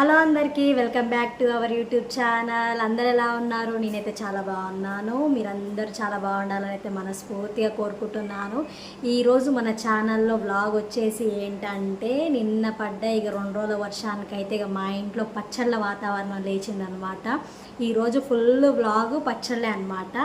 Hello అందరికీ welcome back to our YouTube channel. అందరు ఎలా ఉన్నారు? నేనైతే చాలా బాగున్నాను. మీరందరూ చాలా బాగుండాలని అయితే మనస్ఫూర్తిగా కోరుకుంటున్నాను. ఈరోజు మన ఛానల్లో వ్లాగ్ వచ్చేసి ఏంటంటే నిన్న పడ్డ ఇక రెండు రోజుల వర్షానికైతే ఇక మా ఇంట్లో పచ్చళ్ళ వాతావరణం లేచిందనమాట. ఈరోజు ఫుల్ వ్లాగ్ పచ్చళ్ళే అనమాట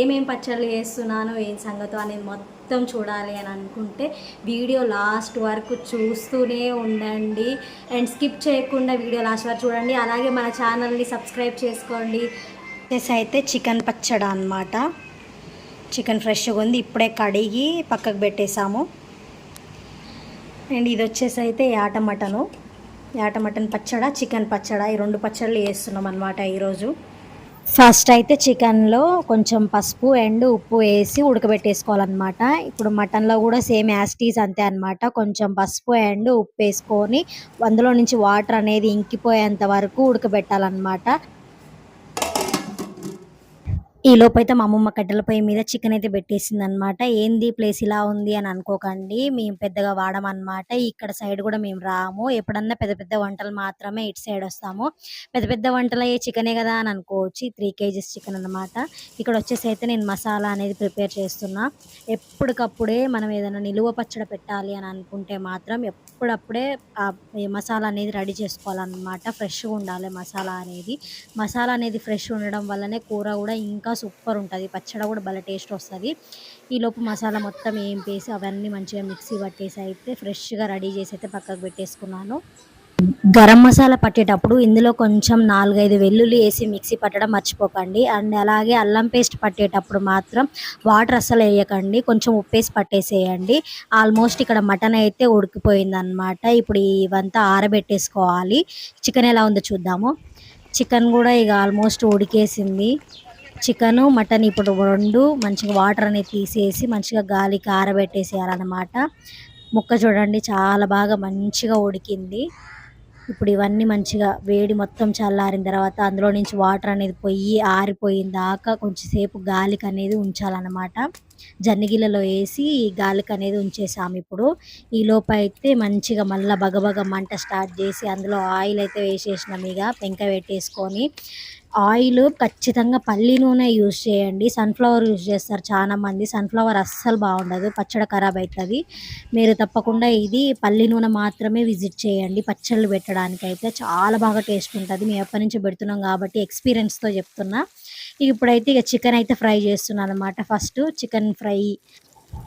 ఏమేం పచ్చళ్ళు చేస్తున్నాను ఏం సంగతో అనేది మొత్తం మొత్తం చూడాలి అని అనుకుంటే వీడియో లాస్ట్ వరకు చూస్తూనే ఉండండి. అండ్ స్కిప్ చేయకుండా వీడియో లాస్ట్ వరకు చూడండి. అలాగే మన ఛానల్ని సబ్స్క్రైబ్ చేసుకోండి. వచ్చేసి అయితే చికెన్ పచ్చడ అనమాట చికెన్ ఫ్రెష్గా ఉంది. ఇప్పుడే కడిగి పక్కకు పెట్టేసాము అండ్ ఇది వచ్చేసి అయితే యాట మటను. యాట మటన్ పచ్చడ చికెన్ పచ్చడ. ఈ రెండు పచ్చళ్ళు వేస్తున్నాం అనమాట ఈరోజు. ఫస్ట్ అయితే చికెన్లో కొంచెం పసుపు అండ్ ఉప్పు వేసి ఉడకబెట్టేసుకోవాలన్నమాట. ఇప్పుడు మటన్లో కూడా సేమ్ యాస్టీస్ అంతే అనమాట కొంచెం పసుపు అండ్ ఉప్పు వేసుకొని అందులో నుంచి వాటర్ అనేది ఇంకిపోయేంత వరకు ఉడకబెట్టాలన్నమాట. ఈ లోపైతే మా అమ్మమ్మ కట్టెల పొయ్యి మీద చికెన్ అయితే పెట్టేసింది అనమాట ఏంది ప్లేస్ ఇలా ఉంది అని అనుకోకండి. మేము పెద్దగా వాడమన్నమాట. ఇక్కడ సైడ్ కూడా మేము రాము. ఎప్పుడన్నా పెద్ద పెద్ద వంటలు మాత్రమే ఇటు సైడ్ వస్తాము. పెద్ద పెద్ద వంటలు అయ్యే చికెనే కదా అని అనుకోవచ్చు. త్రీ కేజీస్ చికెన్ అనమాట ఇక్కడ వచ్చేసి అయితే నేను మసాలా అనేది ప్రిపేర్ చేస్తున్నా. ఎప్పటికప్పుడే మనం ఏదైనా నిలువ పచ్చడి పెట్టాలి అని అనుకుంటే మాత్రం ఎప్పుడప్పుడే ఆ మసాలా అనేది రెడీ చేసుకోవాలన్నమాట. ఫ్రెష్గా ఉండాలి మసాలా అనేది. మసాలా అనేది ఫ్రెష్ ఉండడం వల్లనే కూర కూడా ఇంకా సూపర్ ఉంటుంది పచ్చడి కూడా భలే టేస్ట్ వస్తుంది ఈలోపు మసాలా మొత్తం ఏం వేసి అవన్నీ మంచిగా మిక్సీ పట్టేసి అయితే ఫ్రెష్గా రెడీ చేసి అయితే పక్కకు పెట్టేసుకున్నాను. గరం మసాలా పట్టేటప్పుడు ఇందులో కొంచెం నాలుగైదు వెల్లుల్లి వేసి మిక్సీ పట్టడం మర్చిపోకండి. అండ్ అలాగే అల్లం పేస్ట్ పట్టేటప్పుడు మాత్రం వాటర్ అస్సలు వేయకండి. కొంచెం ఉప్పేసి పట్టేసేయండి. ఆల్మోస్ట్ ఇక్కడ మటన్ అయితే ఉడికిపోయింది అనమాట ఇప్పుడు ఇవంతా ఆరబెట్టేసుకోవాలి. చికెన్ ఎలా ఉందో చూద్దాము. చికెన్ కూడా ఇక ఆల్మోస్ట్ ఉడికేసింది. చికెను మటన్ ఇప్పుడు రెండు మంచిగా వాటర్ అనేది తీసేసి మంచిగా గాలికి ఆరబెట్టేసేయాలన్నమాట. ముక్క చూడండి చాలా బాగా మంచిగా ఉడికింది. ఇప్పుడు ఇవన్నీ మంచిగా వేడి మొత్తం చల్లారిన తర్వాత అందులో నుంచి వాటర్ అనేది పొయ్యి ఆరిపోయిన దాకా కొంచెంసేపు గాలికి అనేది ఉంచాలన్నమాట. జన్నగిల్లలో వేసి గాలికి అనేది ఉంచేసాము ఇప్పుడు. ఈ లోపు అయితే మంచిగా మళ్ళీ బగబగ మంట స్టార్ట్ చేసి అందులో ఆయిల్ అయితే వేసేసినాం ఇక పెంక పెట్టేసుకొని. ఆయిల్ ఖచ్చితంగా పల్లి నూనె యూజ్ చేయండి. సన్ఫ్లవర్ యూజ్ చేస్తారు చాలా మంది సన్ఫ్లవర్ అస్సలు బాగుండదు. పచ్చడి ఖరాబ్ అవుతుంది మీరు తప్పకుండా ఇది పల్లి నూనె మాత్రమే విజిట్ చేయండి. పచ్చళ్ళు పెట్టడానికి అయితే చాలా బాగా టేస్ట్ ఉంటుంది. మేము ఎప్పటి నుంచి పెడుతున్నాం కాబట్టి ఎక్స్పీరియన్స్తో చెప్తున్నా. ఇప్పుడైతే ఇక చికెన్ అయితే ఫ్రై చేస్తున్నాను అనమాట ఫస్ట్ చికెన్ ఫ్రై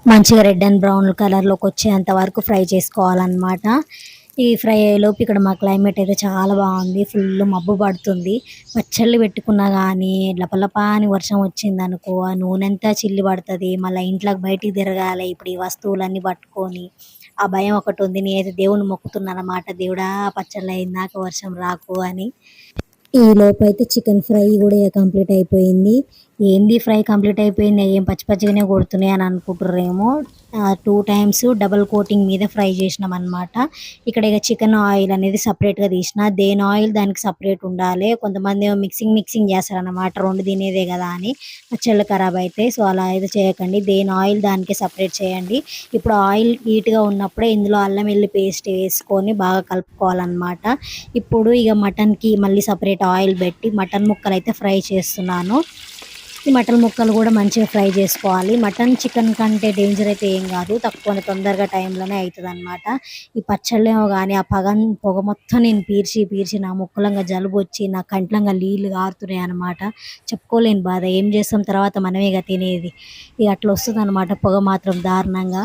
మంచిగా రెడ్ అండ్ బ్రౌన్ కలర్లోకి వచ్చేంత వరకు ఫ్రై చేసుకోవాలన్నమాట. ఈ ఫ్రై అయ్యేలోపు ఇక్కడ మా క్లైమేట్ అయితే చాలా బాగుంది. ఫుల్ మబ్బు పడుతుంది. పచ్చళ్ళు పెట్టుకున్నా కానీ లపలపా అని వర్షం వచ్చింది అనుకో ఆ నూనె అంతా చిల్లి పడుతుంది. మళ్ళీ ఇంట్లోకి బయటికి తిరగాలి. ఇప్పుడు ఈ వస్తువులన్నీ పట్టుకొని ఆ భయం ఒకటి ఉంది. నేనైతే దేవుని మొక్కుతున్నాను అన్నమాట. దేవుడా పచ్చళ్ళు అయిందాక వర్షం రాకు అని. ఈ లోపు అయితే చికెన్ ఫ్రై కూడా కంప్లీట్ అయిపోయింది. ఏంది ఫ్రై కంప్లీట్ అయిపోయింది? ఏం పచ్చి పచ్చిగానే కొడుతున్నాయి అని అనుకుంటుర్రేమో. టూ టైమ్స్ డబల్ కోటింగ్ మీద ఫ్రై చేసినాం అనమాట ఇక్కడ ఇక చికెన్ ఆయిల్ అనేది సపరేట్గా తీసిన దేని ఆయిల్ దానికి సపరేట్ ఉండాలి. కొంతమంది ఏమో మిక్సింగ్ మిక్సింగ్ చేస్తారనమాట రెండు తినేదే కదా అని. పచ్చళ్ళు ఖరాబ్ అయితే సో అలా అయితే చేయకండి. దేని ఆయిల్ దానికి సపరేట్ చేయండి. ఇప్పుడు ఆయిల్ హీట్గా ఉన్నప్పుడే ఇందులో అల్లం వెల్లి పేస్ట్ వేసుకొని బాగా కలుపుకోవాలన్నమాట. ఇప్పుడు ఇక మటన్కి మళ్ళీ సపరేట్ ఆయిల్ పెట్టి మటన్ ముక్కలు అయితే ఫ్రై చేస్తున్నాను. ఈ మటన్ ముక్కలు కూడా మంచిగా ఫ్రై చేసుకోవాలి. మటన్ చికెన్ కంటే డేంజర్ అయితే ఏం కాదు. తక్కువ తొందరగా టైంలోనే అవుతుంది అనమాట ఈ పచ్చళ్ళేమో కానీ ఆ పగ పొగ మొత్తం నేను పీర్చి పీర్చి నా ముక్కలంగా జలుబు వచ్చి నా కంట్లంగా నీళ్ళు కారుతున్నాయి అనమాట చెప్పుకోలేని బాధ. ఏం చేస్తాం? తర్వాత మనమే ఇక తినేది. ఇక అట్లా వస్తుంది అనమాట పొగ మాత్రం దారుణంగా.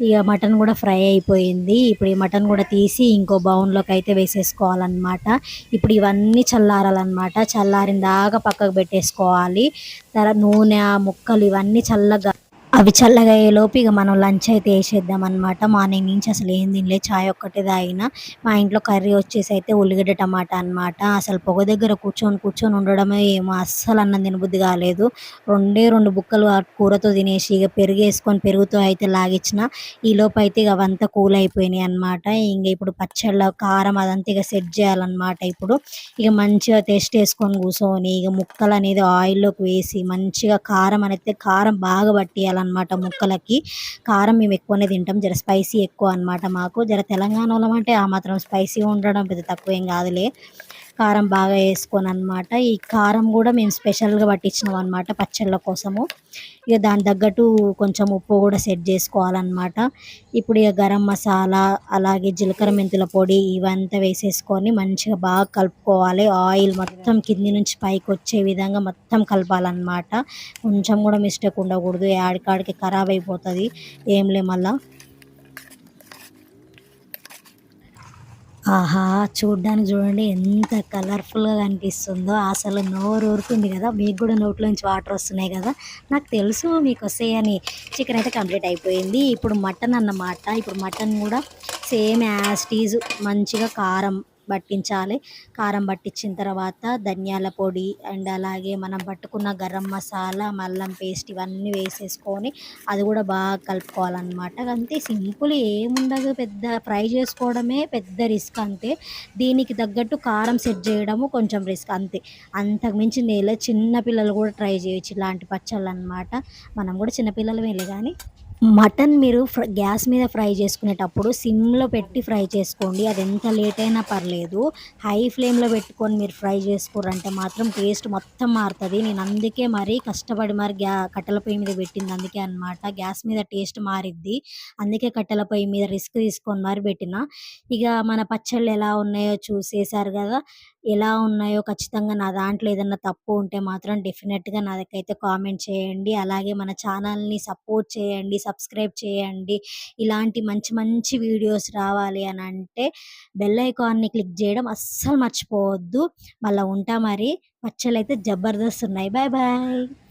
ఇక మటన్ కూడా ఫ్రై అయిపోయింది. ఇప్పుడు ఈ మటన్ కూడా తీసి ఇంకో బౌన్లోకి అయితే వేసేసుకోవాలన్నమాట. ఇప్పుడు ఇవన్నీ చల్లారాలన్నమాట. చల్లారిన దాకా పక్కకు పెట్టేసుకోవాలి. తర్వాత నూనె ముక్కలు ఇవన్నీ చల్లగా అవి చల్లగా అయ్యేలోపు ఇక మనం లంచ్ అయితే వేసేద్దాం అనమాట మార్నింగ్ నుంచి అసలు ఏం తినలే. చాయ్ ఒక్కటే తాగిన. మా ఇంట్లో కర్రీ వచ్చేసి అయితే ఉల్లిగడ్డ టమాటా అనమాట అసలు పొగ దగ్గర కూర్చొని కూర్చొని ఉండడమే ఏమో అస్సలు అన్నం తినబుద్ధి కాలేదు. రెండే రెండు బుక్కలు కూరతో తినేసి ఇక పెరుగు వేసుకొని పెరుగుతో అయితే లాగించిన. ఈ అయితే ఇక అవంతా కూల్ అయిపోయినాయి అనమాట ఇంక ఇప్పుడు పచ్చళ్ళ కారం అదంతా ఇక సెట్ చేయాలన్నమాట ఇప్పుడు. ఇక మంచిగా టేస్ట్ వేసుకొని కూర్చొని ఇక ముక్కలు అనేది ఆయిల్లోకి వేసి మంచిగా కారం అనేది కారం బాగా పట్టియాలన్నమాట. అన్నమాట ముక్కలకి. కారం మేము ఎక్కువనే తింటాం. జర స్పైసీ ఎక్కువ అన్నమాట మాకు. జర తెలంగాణలో అంటే ఆ మాత్రం స్పైసీ ఉండడం పెద్ద తక్కువ ఏం కాదులే. కారం బాగా వేసుకొని అనమాట ఈ కారం కూడా మేము స్పెషల్గా పట్టించినాం అన్నమాట పచ్చళ్ళ కోసము. ఇక దాని తగ్గట్టు కొంచెం ఉప్పు కూడా సెట్ చేసుకోవాలన్నమాట. ఇప్పుడు ఇక గరం మసాలా అలాగే జీలకర్ర మెంతుల పొడి ఇవంతా వేసేసుకొని మంచిగా బాగా కలుపుకోవాలి. ఆయిల్ మొత్తం కింది నుంచి పైకి వచ్చే విధంగా మొత్తం కలపాలన్నమాట. కొంచెం కూడా మిస్టేక్ ఉండకూడదు. యాడికాడికి ఖరాబ్ అయిపోతుంది. ఏం మళ్ళీ. ఆహా చూడ్డానికి చూడండి ఎంత కలర్ఫుల్గా కనిపిస్తుందో. అసలు నోరు ఊరుతుంది కదా మీకు కూడా నోట్లోంచి వాటర్ వస్తున్నాయి కదా. నాకు తెలుసు మీకు వస్తాయని చికెన్ అయితే కంప్లీట్ అయిపోయింది. ఇప్పుడు మటన్ అన్నమాట. ఇప్పుడు మటన్ కూడా సేమ్ యాజ్ మంచిగా కారం. పట్టించాలి. కారం పట్టించిన తర్వాత ధనియాల పొడి అండ్ అలాగే మనం పట్టుకున్న గరం మసాలా మల్లం పేస్ట్ ఇవన్నీ వేసేసుకొని అది కూడా బాగా కలుపుకోవాలన్నమాట. అంతే సింపుల్ ఏముండదు. పెద్ద ఫ్రై చేసుకోవడమే పెద్ద రిస్క్ అంతే. దీనికి తగ్గట్టు కారం సెట్ చేయడము కొంచెం రిస్క్ అంతే. అంతకు మించి నేల చిన్న పిల్లలు కూడా ట్రై చేయొచ్చు ఇలాంటి పచ్చళ్ళు అనమాట మనం కూడా చిన్నపిల్లలమేలే కానీ. మటన్ మీరు ఫ్ర గ్యాస్ మీద ఫ్రై చేసుకునేటప్పుడు సిమ్లో పెట్టి ఫ్రై చేసుకోండి. అది ఎంత లేట్ అయినా పర్లేదు. హై ఫ్లేమ్లో పెట్టుకొని మీరు ఫ్రై చేసుకోరంటే మాత్రం టేస్ట్ మొత్తం మారుతుంది. నేను అందుకే మరి కష్టపడి మరి గ్యా కట్టెల పొయ్యి మీద పెట్టింది అందుకే అన్నమాట. గ్యాస్ మీద టేస్ట్ మారిద్ది. అందుకే కట్టెల పొయ్యి మీద రిస్క్ తీసుకొని మరి పెట్టిన. ఇక మన పచ్చళ్ళు ఎలా ఉన్నాయో చూసేసారు కదా. ఎలా ఉన్నాయో ఖచ్చితంగా నా దాంట్లో ఏదన్నా తప్పు ఉంటే మాత్రం డెఫినెట్గా నాకైతే కామెంట్ చేయండి. అలాగే మన ఛానల్ని సపోర్ట్ చేయండి సబ్స్క్రైబ్ చేయండి. ఇలాంటి మంచి మంచి వీడియోస్ రావాలి అని అంటే బెల్ ఐకాన్ని క్లిక్ చేయడం అస్సలు మర్చిపోవద్దు. మళ్ళీ ఉంటా మరి. పచ్చలు అయితే జబర్దస్త్ ఉన్నాయి. Bye bye.